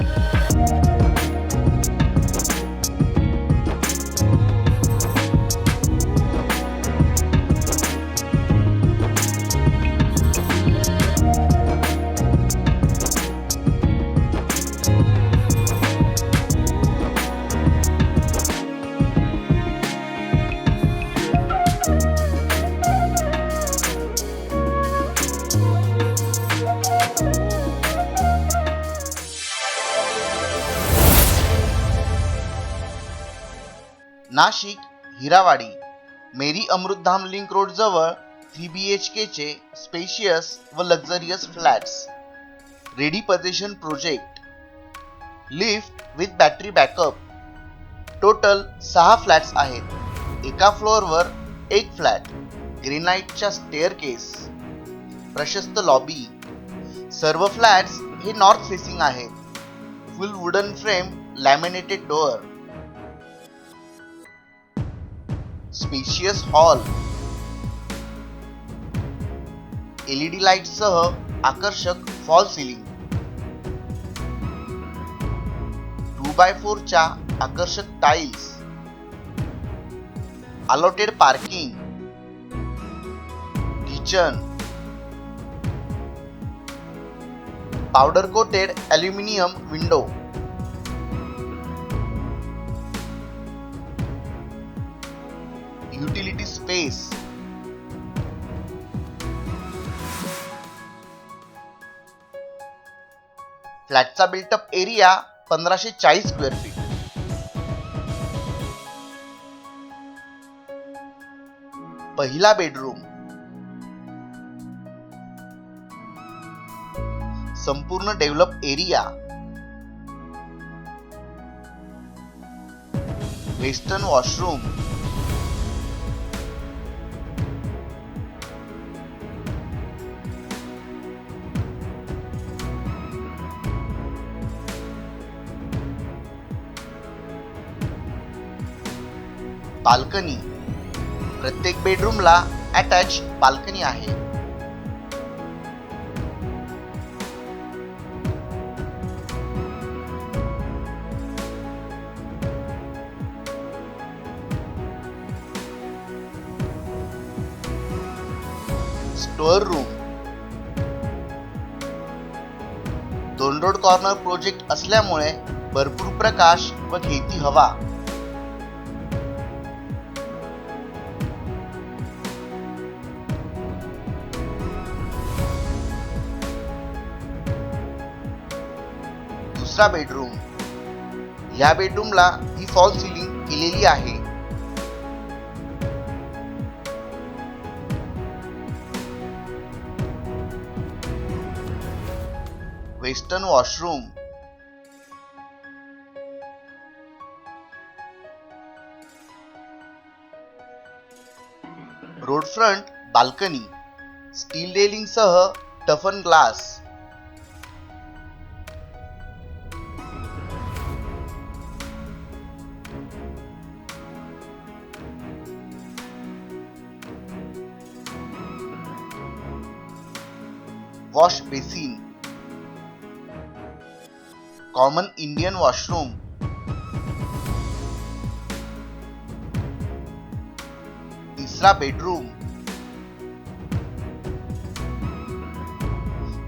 Bye. Nashik Hirawadi Meri Amritdham link road जवळ three B H केचे spacious व luxurious flats ready possession project lift with battery backup total सहा flats आहेत. एका फ्लोअरवर एक flat ग्रेनाईटच्या stair केस प्रशस्त लॉबी सर्व फ्लॅट्स हे नॉर्थ फेसिंग आहेत. Full wooden frame laminated door spacious hall. LED light सह आकर्षक फॉल सिलिंग. टू बाय फोरच्या आकर्षक tiles. Allotted parking. Kitchen. Powder coated aluminium window. Space. फ्लॅटचा बिल्टअप एरिया पंधराशे चाळीस स्क्वेअर फीट पहिला बेडरूम संपूर्ण develop area western washroom balcony. प्रत्येक बेडरूमला अटॅच बाल्कनी आहे. स्टोअर रूम दोन रोड कॉर्नर प्रोजेक्ट असल्यामुळे भरपूर प्रकाश व घेती हवा. दुसरा बेडरूम या बेडरूमला ही फॉल सिलिंग केलेली आहे. Western washroom road front balcony steel railing सह टफन glass wash basin common Indian washroom तिसरा बेडरूम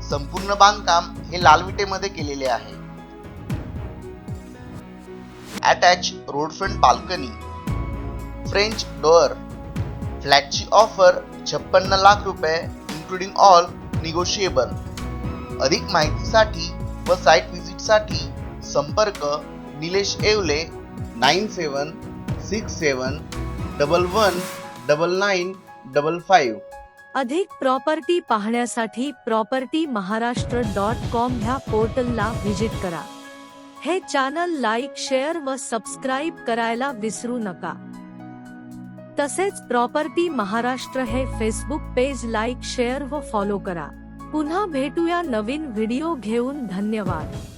संपूर्ण बांधकाम हे लाल विटेमध्ये केलेले आहे. Attach road front balcony French door फ्लॅटची offer छप्पन्न लाख रुपये इन्क्लुडिंग ऑल निगोशिएबल अधिक माहितीसाठी व साईट व्हिजिटसाठी संपर्क Nilesh Yewale nine seven six seven double one double nine double five. अधिक प्रॉपर्टी पाहण्यासाठी प्रॉपर्टी महाराष्ट्र डॉट कॉम ह्या पोर्टलला व्हिजिट करा. हे चॅनल लाईक शेअर व सबस्क्राईब करायला विसरू नका. तसेच प्रॉपर्टी महाराष्ट्र हे फेसबुक पेज लाईक शेअर व फॉलो करा. पुन्हा भेटूया नवीन व्हिडिओ घेऊन. धन्यवाद.